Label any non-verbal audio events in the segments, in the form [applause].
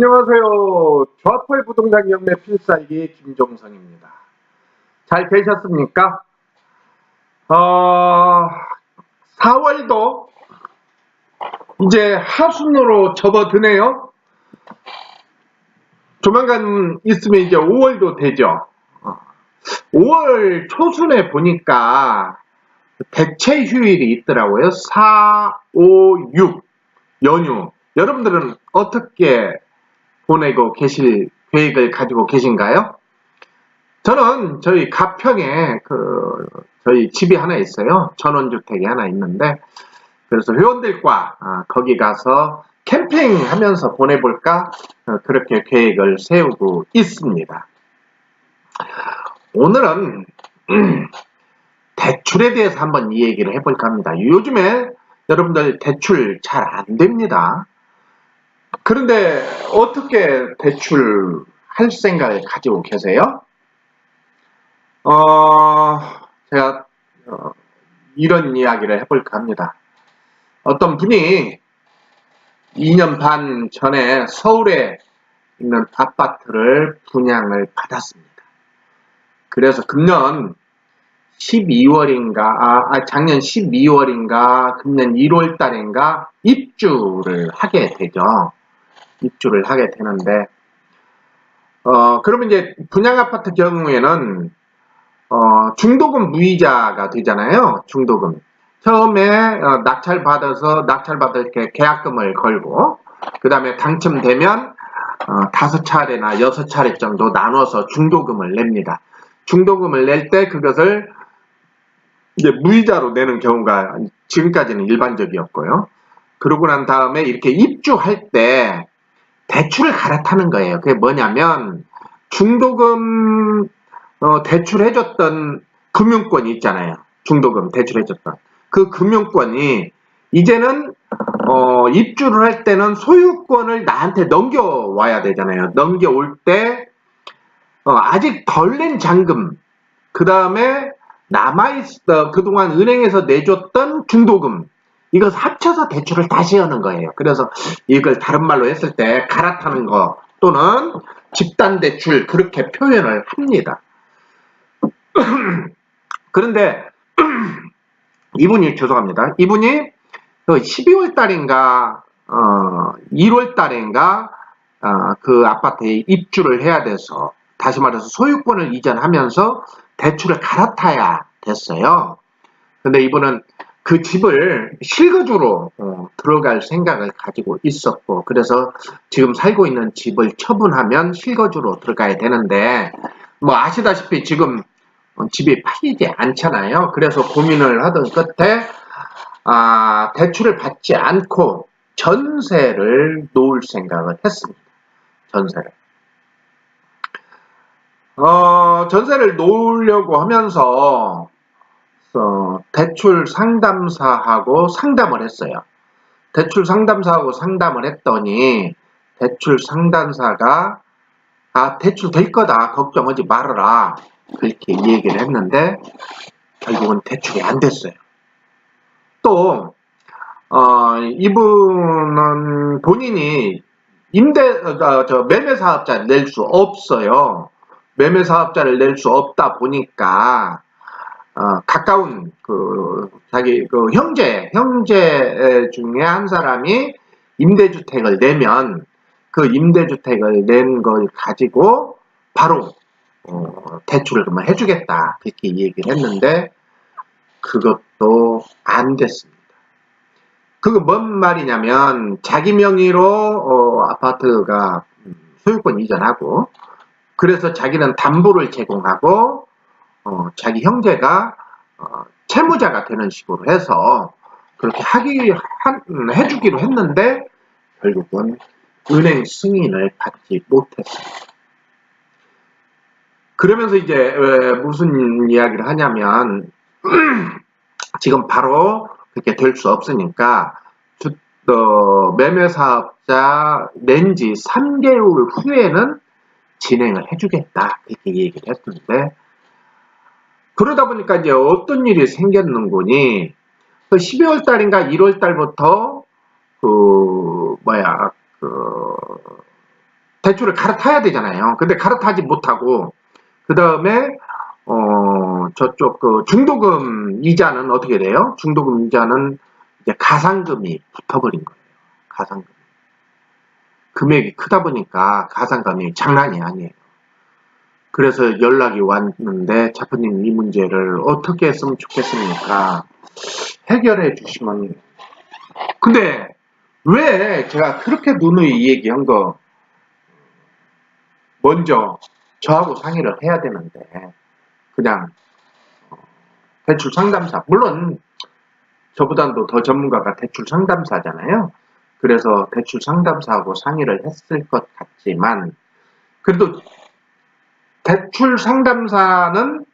안녕하세요. 좌포의 부동산 경매 필살기 김종성입니다. 잘 계셨습니까? 어, 4월도 이제 하순으로 접어드네요. 조만간 있으면 이제 5월도 되죠. 5월 초순에 보니까 대체 휴일이 있더라고요. 4, 5, 6 연휴. 여러분들은 어떻게 보내고 계실 계획을 가지고 계신가요? 저는 저희 가평에 그 저희 집이 하나 있어요. 전원주택이 하나 있는데 그래서 회원들과 아, 거기 가서 캠핑하면서 보내볼까 어, 그렇게 계획을 세우고 있습니다. 오늘은 [clears throat] 대출에 대해서 한번 이 얘기를 해볼까 합니다. 요즘에 여러분들 대출 잘 안 됩니다. 그런데 어떻게 대출할 생각을 가지고 계세요? 어, 제가 어, 이런 이야기를 해볼까 합니다. 어떤 분이 2년 반 전에 서울에 있는 아파트를 분양을 받았습니다. 그래서 금년 12월인가, 아, 아, 작년 12월인가, 금년 1월 달인가 입주를 하게 되죠. 입주를 하게 되는데, 어, 그러면 이제 분양 아파트 경우에는, 어, 중도금 무이자가 되잖아요. 중도금. 처음에 어, 낙찰 받아서 낙찰 받을 때 계약금을 걸고, 그 다음에 당첨되면 어, 다섯 차례나 여섯 차례 정도 나눠서 중도금을 냅니다. 중도금을 낼 때 그것을 이제 무이자로 내는 경우가 지금까지는 일반적이었고요. 그러고 난 다음에 이렇게 입주할 때 대출을 갈아타는 거예요. 그게 뭐냐면 중도금 어, 대출해줬던 금융권이 있잖아요. 중도금 대출해줬던 그 금융권이 이제는 어, 입주를 할 때는 소유권을 나한테 넘겨와야 되잖아요. 넘겨올 때 어, 아직 덜 낸 잔금 그 다음에 남아있어 그동안 은행에서 내줬던 중도금 이것 합쳐서 대출을 다시 하는 거예요. 그래서 이걸 다른 말로 했을 때 갈아타는 거 또는 집단 대출 그렇게 표현을 합니다. [clears throat] 그런데 [clears throat] 이분이 죄송합니다. 이분이 12월 그 달인가 어, 1월 달인가 어, 그 아파트에 입주를 해야 돼서 다시 말해서 소유권을 이전하면서 대출을 갈아타야 됐어요. 근데 이분은 그 집을 실거주로 어, 들어갈 생각을 가지고 있었고 그래서 지금 살고 있는 집을 처분하면 실거주로 들어가야 되는데 뭐 아시다시피 지금 집이 팔리지 않잖아요. 그래서 고민을 하던 끝에 아, 대출을 받지 않고 전세를 놓을 생각을 했습니다. 전세를. 어, 전세를 놓으려고 하면서 어, 대출 상담사하고 상담을 했어요. 대출 상담사하고 상담을 했더니 대출 상담사가 아 대출 될 거다 걱정하지 말아라 그렇게 얘기를 했는데 결국은 대출이 안 됐어요. 또 어, 이분은 본인이 임대 어, 저 매매 사업자 낼수 없어요. 매매 사업자를 낼 수 없다 보니까 어, 가까운 그 자기 그 형제 형제 중에 한 사람이 임대주택을 내면 그 임대주택을 낸 걸 가지고 바로 어, 대출을 그만 해주겠다 그렇게 얘기를 했는데 그것도 안 됐습니다. 그거 뭔 말이냐면 자기 명의로 어, 아파트가 소유권 이전하고 그래서 자기는 담보를 제공하고 어, 자기 형제가 어, 채무자가 되는 식으로 해서 그렇게 하기 한, 해주기로 했는데 결국은 은행 승인을 받지 못했습니다. 그러면서 이제 무슨 이야기를 하냐면 [clears throat] 지금 바로 그렇게 될 수 없으니까 주, 어, 매매 사업자 낸지 3개월 후에는 진행을 해주겠다 그렇게 얘기를 했는데 그러다 보니까 이제 어떤 일이 생겼는군이 그 12월 달인가 1월 달부터 그 뭐야 그 대출을 갈아타야 되잖아요. 근데 갈아타지 못하고 그 다음에 어 저쪽 그 중도금 이자는 어떻게 돼요? 중도금 이자는 이제 가상금이 붙어버린 거예요. 가상금. 금액이 크다 보니까 가상금이 장난이 아니에요. 그래서 연락이 왔는데 자프님 이 문제를 어떻게 했으면 좋겠습니까? 해결해 주시면 근데 왜 제가 그렇게 누누이 얘기한 거 먼저 저하고 상의를 해야 되는데 그냥 어, 대출 상담사 물론 저보다도 더 전문가가 대출 상담사잖아요. 그래서 대출 상담사하고 상의를 했을 것 같지만 그래도 대출 상담사는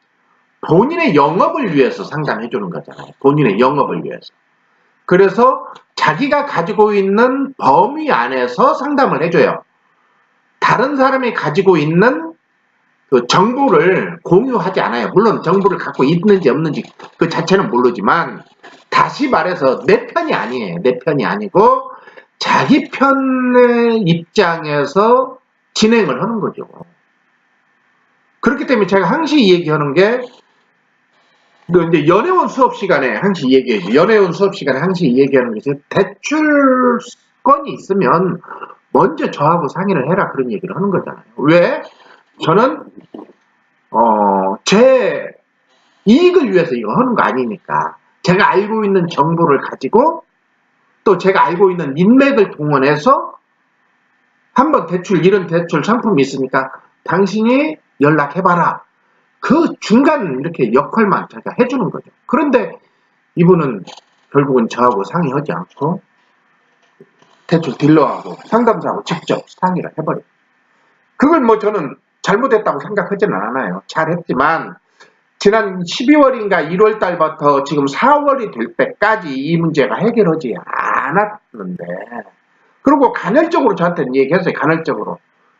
본인의 영업을 위해서 상담해 주는 거잖아요. 본인의 영업을 위해서. 그래서 자기가 가지고 있는 범위 안에서 상담을 해줘요. 다른 사람이 가지고 있는 그 정보를 공유하지 않아요. 물론 정보를 갖고 있는지 없는지 그 자체는 모르지만 다시 말해서 내 편이 아니에요. 내 편이 아니고 자기 편의 입장에서 진행을 하는 거죠. 그렇기 때문에 제가 항시 얘기하는 게, 그 이제 연애원 수업 시간에 항시 얘기해요. 연애원 수업 시간에 항시 얘기하는 게, 대출건이 있으면 먼저 저하고 상의를 해라 그런 얘기를 하는 거잖아요. 왜? 저는, 어, 제 이익을 위해서 이거 하는 거 아니니까. 제가 알고 있는 정보를 가지고 또 제가 알고 있는 인맥을 동원해서 한번 대출, 이런 대출 상품이 있으니까 당신이 연락해봐라. 그 중간 이렇게 역할만 제가 해주는 거죠. 그런데 이분은 결국은 저하고 상의하지 않고 대출 딜러하고 상담사하고 직접 상의를 해버려요. 그걸 뭐 저는 잘못했다고 생각하지는 않아요. 잘했지만 지난 12월인가 1월 달부터 지금 4월이 될 때까지 이 문제가 해결하지 않았는데 그리고 간헐적으로 저한테 얘기했어요. 간헐적으로.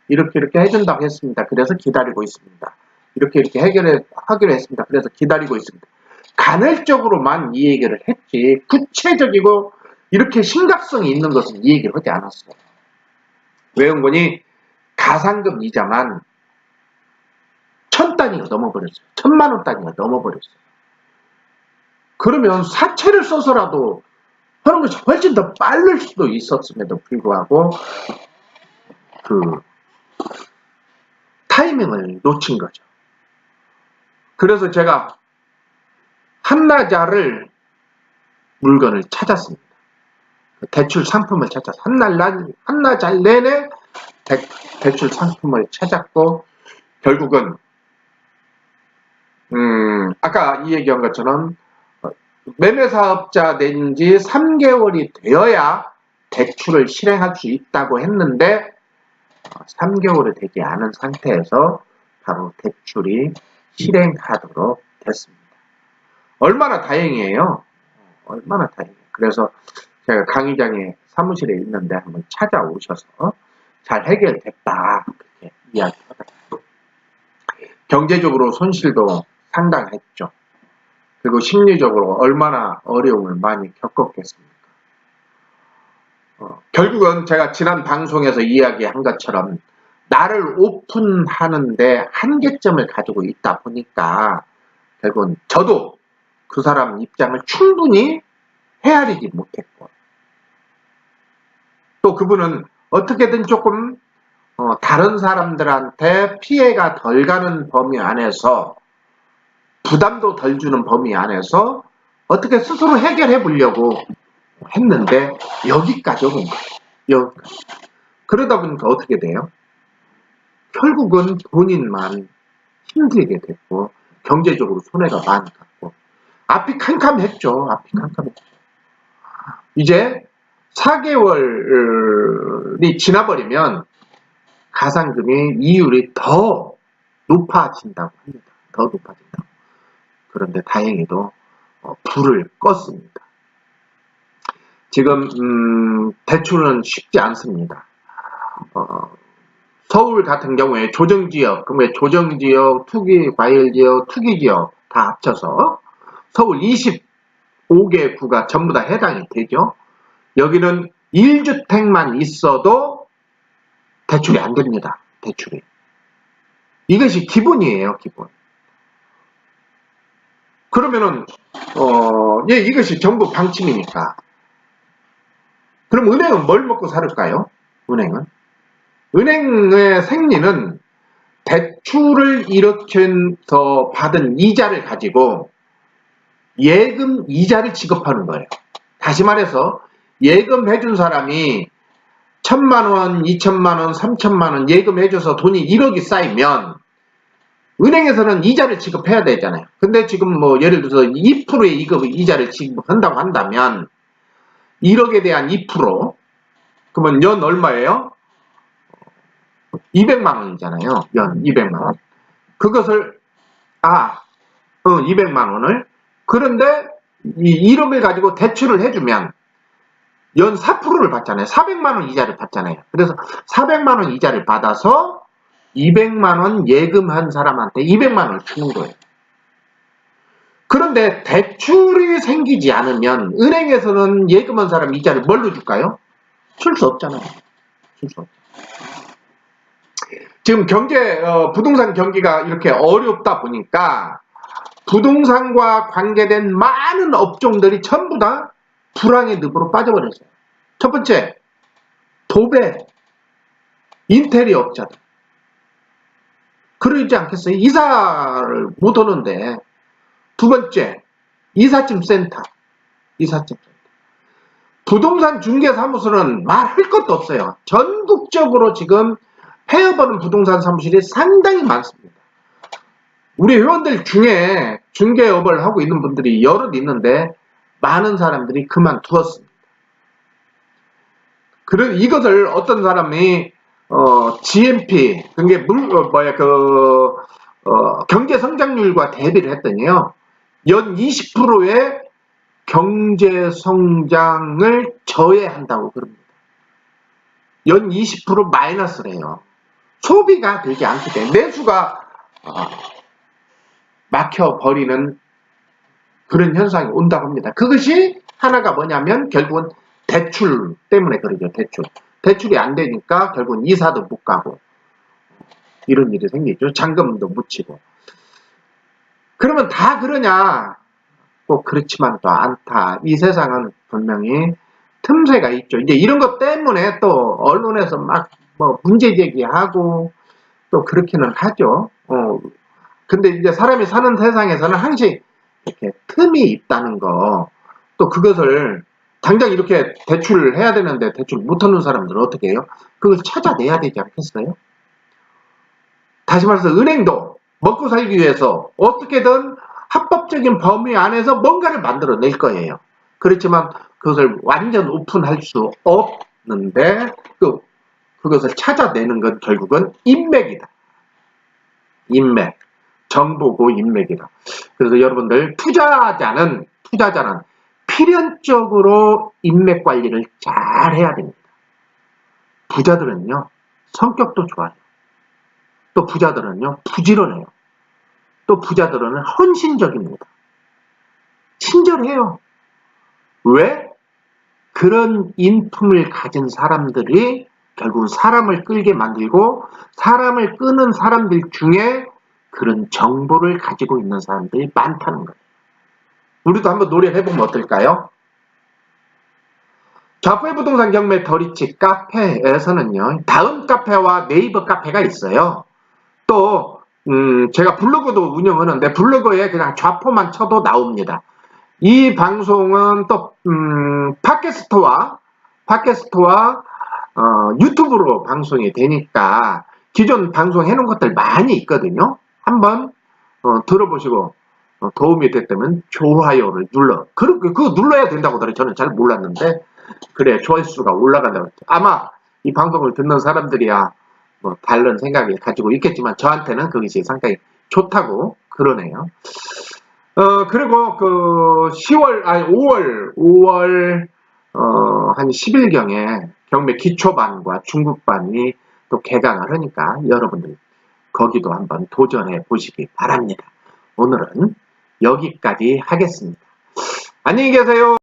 이렇게 이렇게 해준다고 했습니다. 그래서 기다리고 있습니다. 이렇게 이렇게 해결해 하기로 했습니다. 그래서 기다리고 있습니다. 간헐적으로만 이 얘기를 했지 구체적이고 이렇게 심각성이 있는 것은 이 얘기를 하지 않았어요. 거니 가상금 이자만 천 단위가 넘어버렸어요. 천만 원 단위가 넘어버렸어요. 그러면 사채를 써서라도 하는 것이 훨씬 더 빠를 수도 있었음에도 불구하고 그 타이밍을 놓친 거죠. 그래서 제가 한나자를 물건을 찾았습니다. 대출 상품을 찾았어. 한날, 한나잘 내내 대, 출 상품을 찾았고, 결국은, 음, 아까 이 얘기한 것처럼, 매매사업자 된 지 3개월이 되어야 대출을 실행할 수 있다고 했는데, 3개월이 되지 않은 상태에서 바로 대출이 실행하도록 됐습니다. 얼마나 다행이에요. 얼마나 다행이에요. 그래서 제가 강의장에 사무실에 있는데 한번 찾아오셔서 잘 해결됐다. 그렇게 이야기하더라고요. 경제적으로 손실도 상당했죠. 그리고 심리적으로 얼마나 어려움을 많이 겪었겠습니까? 어, 결국은 제가 지난 방송에서 이야기한 것처럼 나를 오픈하는데 한계점을 가지고 있다 보니까 결국은 저도 그 사람 입장을 충분히 헤아리지 못했고 또 그분은 어떻게든 조금 어, 다른 사람들한테 피해가 덜 가는 범위 안에서 부담도 덜 주는 범위 안에서 어떻게 스스로 해결해 보려고 했는데 여기까지 오는 거예요. 여기까지. 그러다 보니까 어떻게 돼요? 결국은 본인만 힘들게 됐고 경제적으로 손해가 많이 갔고 앞이 캄캄했죠. 앞이 캄캄했죠. 이제 4개월이 지나버리면 가상금의 이율이 더 높아진다고 합니다. 더 높아진다고. 그런데 다행히도 어, 불을 껐습니다. 지금 음, 대출은 쉽지 않습니다. 어, 서울 같은 경우에 조정지역, 그러면 조정지역, 투기 과열지역, 투기지역 다 합쳐서 서울 25개 구가 전부 다 해당이 되죠. 여기는 1주택만 있어도 대출 대출이 안 됩니다. 대출이. 이것이 기본이에요, 기본. 그러면은, 어, 예, 이것이 정부 방침이니까. 그럼 은행은 뭘 먹고 살을까요? 은행은? 은행의 생리는 대출을 일으켜서 받은 이자를 가지고 예금 이자를 지급하는 거예요. 다시 말해서 예금 해준 사람이 천만 원, 이천만 원, 삼천만 원 예금 해줘서 돈이 1억이 쌓이면 은행에서는 이자를 지급해야 되잖아요. 근데 지금 뭐 예를 들어서 2%의 이급 이자를 지급한다고 한다면 1억에 대한 2% 그러면 연 얼마예요? 200만 원이잖아요. 연 200만 원. 그것을 아, 어, 200만 원을 그런데 이 1억을 가지고 대출을 해주면 연 4%를 받잖아요. 400만 원 이자를 받잖아요. 그래서 400만 원 이자를 받아서 200만 원 예금한 사람한테 200만 원을 주는 거예요. 그런데 대출이 생기지 않으면 은행에서는 예금한 사람 이자를 뭘로 줄까요? 줄 수 없잖아요. 줄 수 없죠. 지금 경제 어, 부동산 경기가 이렇게 어렵다 보니까 부동산과 관계된 많은 업종들이 전부 다 불황의 늪으로 빠져버렸어요. 첫 번째, 도배, 인테리어 업자들. 그러지 않겠어요? 이사를 못 오는데. 두 번째, 이삿짐 센터. 이삿짐 센터. 부동산 중개사무소는 말할 것도 없어요. 전국적으로 지금 폐업하는 부동산 사무실이 상당히 많습니다. 우리 회원들 중에 중개업을 하고 있는 분들이 여럿 있는데 많은 사람들이 그만두었습니다. 그런 이것을 어떤 사람이 어, GNP 그게 물 어, 뭐야 그 어, 경제 성장률과 대비를 했더니요 연 20%의 경제 성장을 저해한다고 그럽니다. 연 20% 마이너스래요. 소비가 되지 않기 때문에 내수가 어, 막혀 버리는 그런 현상이 온다고 합니다. 그것이 하나가 뭐냐면 결국은 대출 때문에 그러죠. 대출. 대출이 안 되니까 결국은 이사도 못 가고 이런 일이 생기죠. 잔금도 묻히고. 그러면 다 그러냐? 꼭 그렇지만 또 않다. 이 세상은 분명히 틈새가 있죠. 이제 이런 것 때문에 또 언론에서 막 뭐 문제 제기하고 또 그렇기는 하죠. 어. 근데 이제 사람이 사는 세상에서는 항상 이렇게 틈이 있다는 거, 또 그것을 당장 이렇게 대출을 해야 되는데 대출 못하는 사람들은 어떻게 해요? 그걸 찾아내야 되지 않겠어요? 다시 말해서 은행도 먹고 살기 위해서 어떻게든 합법적인 범위 안에서 뭔가를 만들어낼 거예요. 그렇지만 그것을 완전 오픈할 수 없는데 그, 그것을 찾아내는 건 결국은 인맥이다. 인맥. 정보고 인맥이다. 그래서 여러분들 투자자는 투자자는 필연적으로 인맥 관리를 잘 해야 됩니다. 부자들은요 성격도 좋아요. 또 부자들은요 부지런해요. 또 부자들은 헌신적입니다. 친절해요. 왜? 그런 인품을 가진 사람들이 결국 사람을 끌게 만들고 사람을 끄는 사람들 중에 그런 정보를 가지고 있는 사람들이 많다는 거예요. 우리도 한번 노래해보면 어떨까요? 좌포의 부동산 경매 더리치 카페에서는요, 다음 카페와 네이버 카페가 있어요. 또, 음, 제가 블로그도 운영하는데 블로그에 그냥 좌포만 쳐도 나옵니다. 이 방송은 또, 음, 팟캐스트와, 팟캐스트와, 어, 유튜브로 방송이 되니까 기존 방송해 놓은 것들 많이 있거든요. 한번 어, 들어보시고 어, 도움이 됐다면 좋아요를 눌러. 그, 그거 눌러야 된다고 하더라고요. 저는 잘 몰랐는데 그래 조회수가 올라간다고 했죠. 아마 이 방송을 듣는 사람들이야 뭐 다른 생각을 가지고 있겠지만 저한테는 그것이 상당히 좋다고 그러네요. 어 그리고 그 10월 아니 5월 5월 어, 한 10일경에 경매 기초반과 중급반이 또 개강을 하니까 여러분들 거기도 한번 도전해 보시기 바랍니다. 오늘은 여기까지 하겠습니다. 안녕히 계세요.